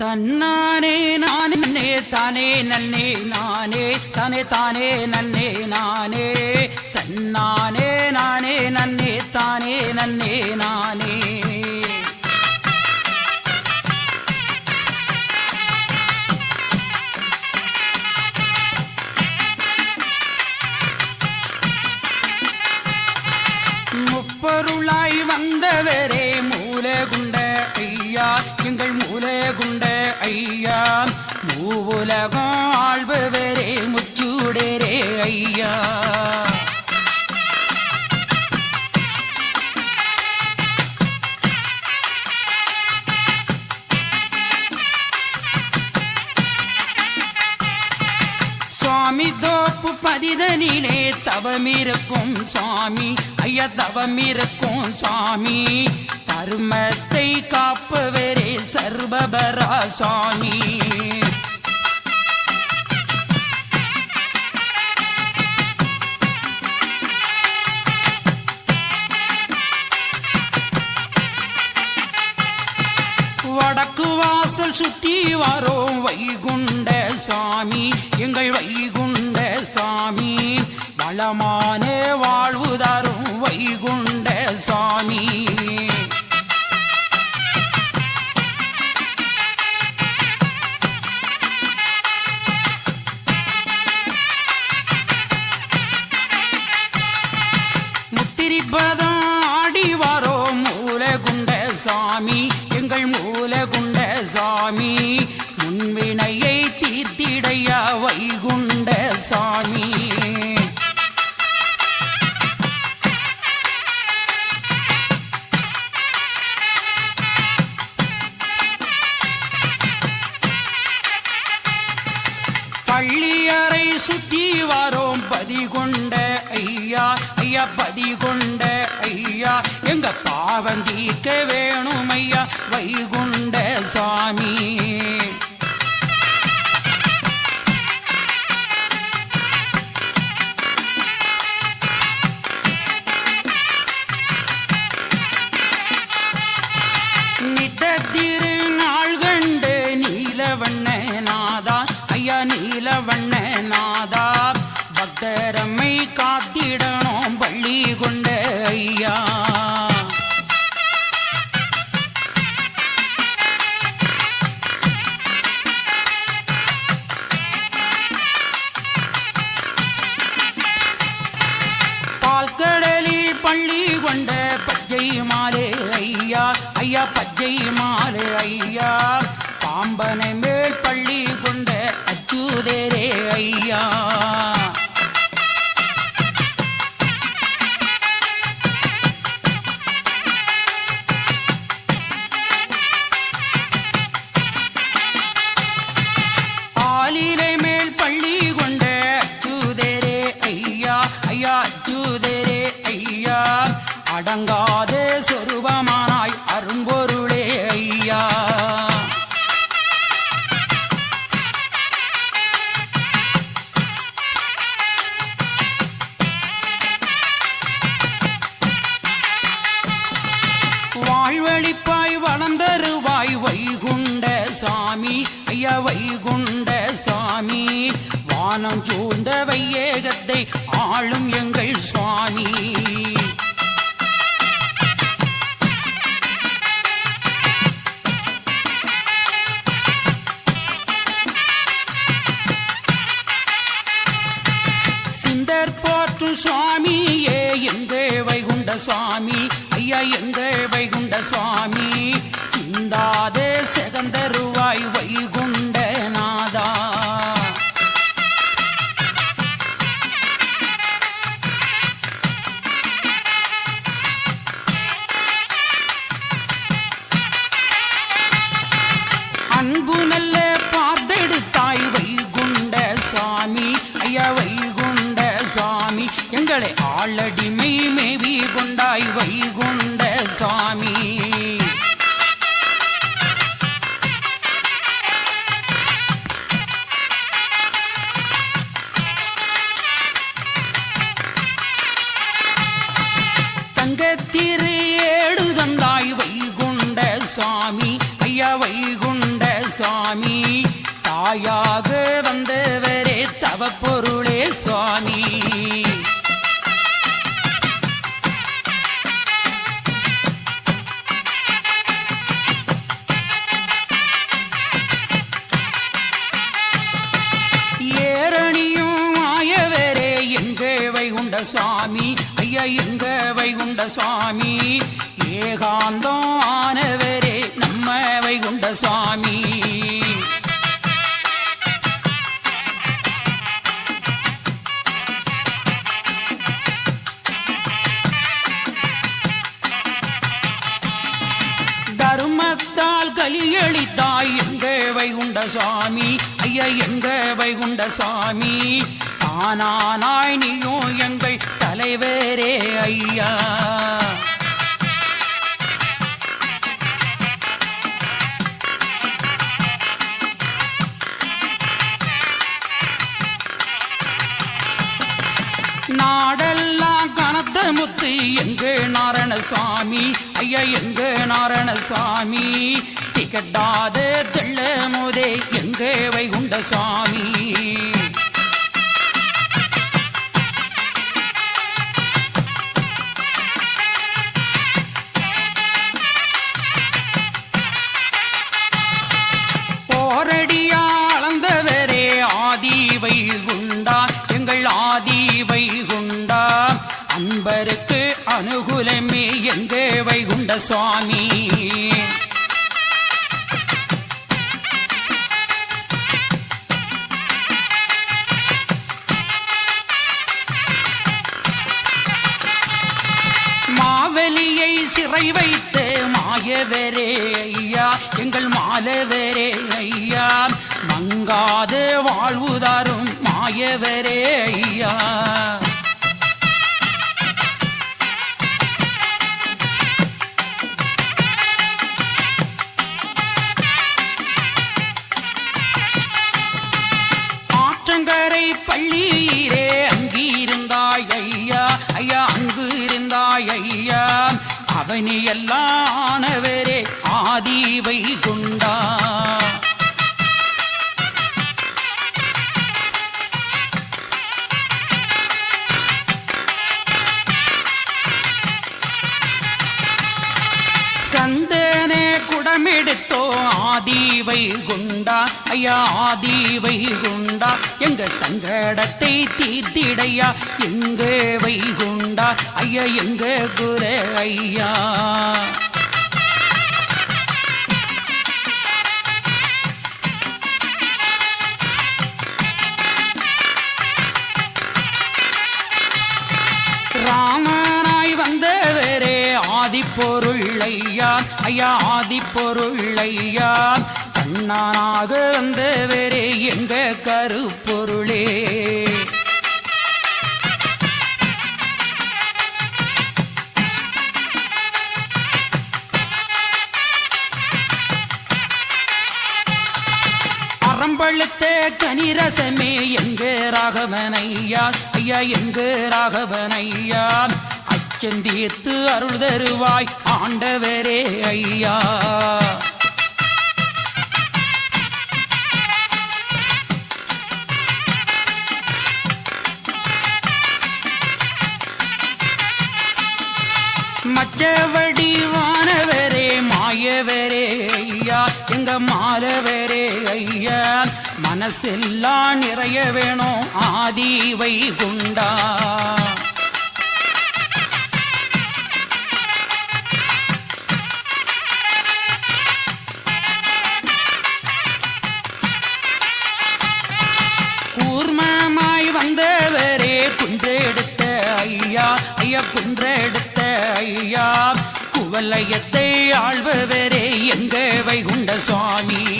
தன்னானே நானே தானே நன்னே நானே தானே தானே நன்னே நானே. தன்னானே நானே நன்னே தானே நன்னே நானே. ஐயா சுவாமி தோப்பு பதிதனிலே தவமிருக்கும் சுவாமி. ஐயா தவமிருக்கும் சுவாமி. தர்மத்தை காப்பவரே சர்வபரா சுவாமி. வடக்கு வாசல் சுற்றி வரோம் வைகுண்ட சாமி எங்கள் வைகுண்ட சாமி வளமான வாழ்வு தரும் வைகுண்ட சாமி பதி கொண்ட ஐயா எங்க பாவம் தீர்க்க வேணும் ஐயா வைகுண்ட சாமி. ஐயா பாம்பனை மேல் பள்ளி கொண்ட அச்சுதேரே ஐயா சாமி ஐயா வைகுண்ட சாமி வானம் சூழ்ந்த வையேகத்தை ஆளும் எங்கள் சுவாமி. சிந்தர் போற்றும் சுவாமியே எங்க வைகுண்ட சுவாமி? ஐயா எங்க வைகுண்ட சுவாமி? சிந்தாதே செகந்தருவாய் வைகுண்ட அன்பு நல்ல பார்த்தெடுத்தாய் வைகுண்ட சாமி. ஐயா வைகுண்ட சாமி எங்களை ஆளடிமை தாயாக வந்தவரே தவப்பொருளே சுவாமி. சுவாமி? ஐயா எங்க வைகுண்ட சுவாமி? ஏகாந்தம் ஆனவரே நம்ம வைகுண்ட சுவாமி. தர்மத்தால் கலியளித்தாய் எங்க வைகுண்ட சுவாமி. ஐயா எங்க வைகுண்ட சுவாமி. தானானாய் நீயோ எங்கள் தலைவரே ஐயா. நாடெல்லாம் கனத்த முத்து எங்க நாராயணசாமி ஐயா எங்க நாராயணசாமி திகட்டாத தெள்ள மோதே எங்கே வைகுண்ட சுவாமி. போரடியாளந்தவரே ஆதி வைகுண்டா. எங்கள் ஆதி வைகுண்டா. அன்பருக்கு அனுகூலமே எங்கே வைகுண்ட சுவாமி. மாவலியை சிறை வைத்து மாயவரே ஐயா எங்கள் மாலவரே ஐயா. மங்காது வாழ்வு தரும் மாயவரே ஐயா. எல்லாம் ஆனவரே ஆதி வைகுண்டா. சந்தனே குடமெடுத்தோ ஆதிவை குண்டா? ஐயா ஆதிவை குண்டா? எங்க சங்கடத்தை தீர்த்திடையா? எங்க வைகுண்டா ஐயா எங்க குர ஐயா? ஆதிப்பொருள் ஐயா ஆதி ஆதிப்பொருள் கண்ணானாக கண்ணனாக வந்தவரே எங்க கருப்பொருளே. அறம்பழுத்த கனிரசமே எங்க ராகவனையா ஐயா. எங்க ராகவனையா செந்தியத்து அருள் தருவாய் ஆண்டவரே ஐயா. மச்சவடி வானவரே மாயவரே ஐயா. எங்க மாலவரே ஐயா. மனசெல்லாம் நிறைய வேணும் ஆதி வைகுண்டா. வல்லையத்தை ஆள்பவரே எங்க வைகுண்ட சுவாமி?